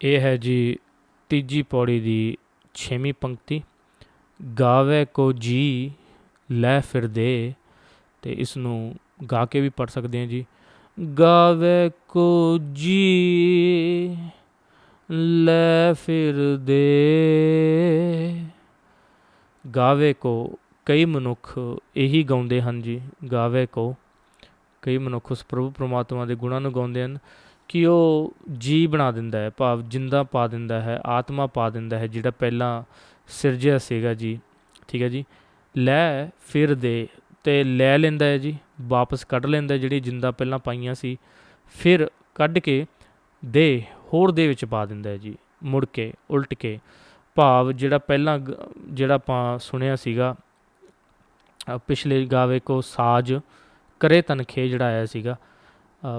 ਇਹ ਹੈ ਜੀ ਤੀਜੀ ਪੌੜੀ ਦੀ 6ਵੀਂ ਪੰਕਤੀ। ਗਾਵੇ ਕੋ ਜੀ, ਲੈ ਫਿਰਦੇ ਤੇ ਇਸ ਨੂੰ ਗਾ ਕੇ ਵੀ ਪੜ ਸਕਦੇ ਹਾਂ ਜੀ। ਗਾਵੇ ਕੋ ਜੀ, ਲੈ ਫਿਰਦੇ ਗਾਵੇ ਕੋ, ਕਈ ਮਨੁੱਖ ਇਹੀ ਗਾਉਂਦੇ ਹਨ ਜੀ। ਗਾਵੇ ਕੋ, ਕਈ ਮਨੁੱਖ ਉਸ ਪ੍ਰਭੂ ਪ੍ਰਮਾਤਮਾ ਦੇ ਗੁਣਾਂ ਨੂੰ ਗਾਉਂਦੇ ਹਨ। ਕਿ ਉਹ ਜੀ ਬਣਾ ਦਿੰਦਾ ਹੈ, ਭਾਵ ਜਿੰਦਾ ਪਾ ਦਿੰਦਾ ਹੈ, ਆਤਮਾ ਪਾ ਦਿੰਦਾ ਹੈ, ਜਿਹੜਾ ਪਹਿਲਾਂ ਸਿਰਜਿਆ ਸੀਗਾ ਜੀ। ਠੀਕ ਹੈ ਜੀ? ਲੈ ਫਿਰ ਦੇ ਤੇ ਲੈ ਲੈਂਦਾ ਹੈ ਜੀ, ਵਾਪਸ ਕੱਢ ਲੈਂਦਾ ਜਿਹੜੀ ਜਿੰਦਾ ਪਹਿਲਾਂ ਪਾਈਆਂ ਸੀ। ਫਿਰ ਕੱਢ ਕੇ ਦੇ ਹੋਰ ਦੇ ਵਿੱਚ ਪਾ ਦਿੰਦਾ ਹੈ ਜੀ, ਮੁੜ ਕੇ, ਉਲਟ ਕੇ। ਭਾਵ ਜਿਹੜਾ ਪਹਿਲਾਂ ਜਿਹੜਾ ਆਪਾਂ ਸੁਣਿਆ ਸੀਗਾ ਪਿਛਲੇ ਗਾਵੇ ਕੋ ਸਾਜ ਕਰੇ ਤਨਖੇ ਜਿਹੜਾ ਆਇਆ ਸੀਗਾ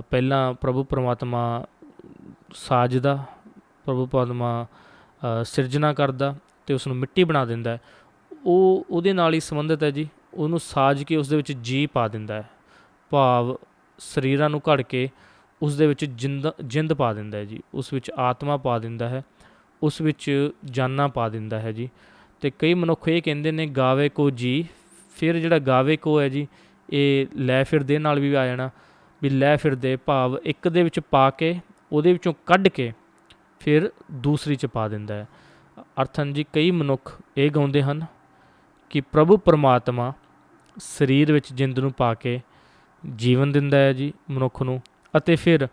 ਪਹਿਲਾਂ ਪ੍ਰਭੂ ਪਰਮਾਤਮਾ ਸਾਜਦਾ, ਪ੍ਰਭੂ ਪਰਮਾਤਮਾ ਸਿਰਜਣਾ ਕਰਦਾ ਤੇ ਉਸ ਨੂੰ ਮਿੱਟੀ ਬਣਾ ਦਿੰਦਾ ਹੈ। ਉਹ, ਉਹਦੇ ਨਾਲ ਹੀ ਸੰਬੰਧਿਤ ਹੈ ਜੀ। ਉਹਨੂੰ ਸਾਜ ਕੇ ਉਸ ਦੇ ਵਿੱਚ ਜੀ ਪਾ ਦਿੰਦਾ ਹੈ। ਭਾਵ ਸਰੀਰਾਂ ਨੂੰ ਘੜ ਕੇ ਉਸ ਦੇ ਵਿੱਚ ਜਿੰਦ ਜਿੰਦ ਪਾ ਦਿੰਦਾ ਹੈ ਜੀ। ਉਸ ਵਿੱਚ ਆਤਮਾ ਪਾ ਦਿੰਦਾ ਹੈ। ਉਸ ਵਿੱਚ ਜਾਨਾਂ ਪਾ ਦਿੰਦਾ ਹੈ ਜੀ। ਤੇ ਕਈ ਮਨੁੱਖ ਇਹ ਕਹਿੰਦੇ ਨੇ, ਗਾਵੇ ਕੋ ਜੀ, ਫਿਰ ਜਿਹੜਾ ਗਾਵੇ ਕੋ ਹੈ ਜੀ, ਇਹ ਲੈ ਫਿਰਦੇ ਨਾਲ ਵੀ ਆ ਜਾਣਾ। ਵੀ ਲੈ ਫਿਰਦੇ ਭਾਵ ਇੱਕ ਦੇ ਵਿੱਚ ਪਾ ਕੇ, ਉਹਦੇ ਵਿੱਚੋਂ ਕੱਢ ਕੇ ਫਿਰ ਦੂਸਰੀ ਚ ਪਾ ਦਿੰਦਾ ਹੈ। ਅਰਥਨ ਜੀ, ਕਈ ਮਨੁੱਖ ਇਹ ਗਾਉਂਦੇ ਹਨ ਕਿ ਪ੍ਰਭੂ ਪਰਮਾਤਮਾ ਸਰੀਰ ਵਿੱਚ ਜਿੰਦ ਨੂੰ ਪਾ ਕੇ ਜੀਵਨ ਦਿੰਦਾ ਹੈ ਜੀ ਮਨੁੱਖ ਨੂੰ ਅਤੇ ਫਿਰ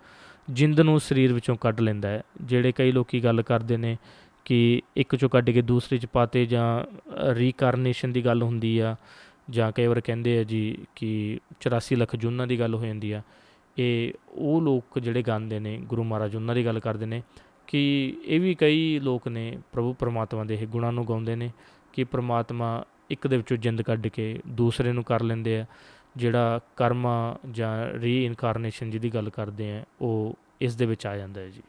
ਜਿੰਦ ਨੂੰ ਸਰੀਰ ਵਿੱਚੋਂ ਕੱਢ ਲੈਂਦਾ ਹੈ। ਜਿਹੜੇ ਕਈ ਲੋਕੀ ਗੱਲ ਕਰਦੇ ਨੇ ਕਿ ਇੱਕ ਚੋਂ ਕੱਢ ਕੇ ਦੂਸਰੇ ਚ ਪਾਤੇ ਜਾਂ ਰੀਕਾਰਨੇਸ਼ਨ ਦੀ ਗੱਲ ਹੁੰਦੀ ਆ ਜਾਂ ਕਈ ਵਾਰ ਕਹਿੰਦੇ ਆ ਜੀ ਕਿ 84 ਲੱਖ ਜੂਨਾਂ ਦੀ ਗੱਲ ਹੋ ਜਾਂਦੀ ਆ, ਇਹ ਉਹ ਲੋਕ ਜਿਹੜੇ ਗਾਉਂਦੇ ਨੇ, ਗੁਰੂ ਮਹਾਰਾਜ ਉਹਨਾਂ ਦੀ ਗੱਲ ਕਰਦੇ ਨੇ ਕਿ ਇਹ ਵੀ ਕਈ ਲੋਕ ਨੇ ਪ੍ਰਭੂ ਪਰਮਾਤਮਾ ਦੇ ਇਹ ਗੁਣਾਂ ਨੂੰ ਗਾਉਂਦੇ ਨੇ ਕਿ ਪਰਮਾਤਮਾ ਇੱਕ ਦੇ ਵਿੱਚੋਂ ਜਿੰਦ ਕੱਢ ਕੇ ਦੂਸਰੇ ਨੂੰ ਕਰ ਲੈਂਦੇ ਆ, ਜਿਹੜਾ ਕਰਮਾ ਜਾਂ ਰੀਇਨਕਾਰਨੇਸ਼ਨ ਜਿਹਦੀ ਗੱਲ ਕਰਦੇ ਆ, ਉਹ ਇਸ ਦੇ ਵਿੱਚ ਆ ਜਾਂਦਾ ਹੈ ਜੀ।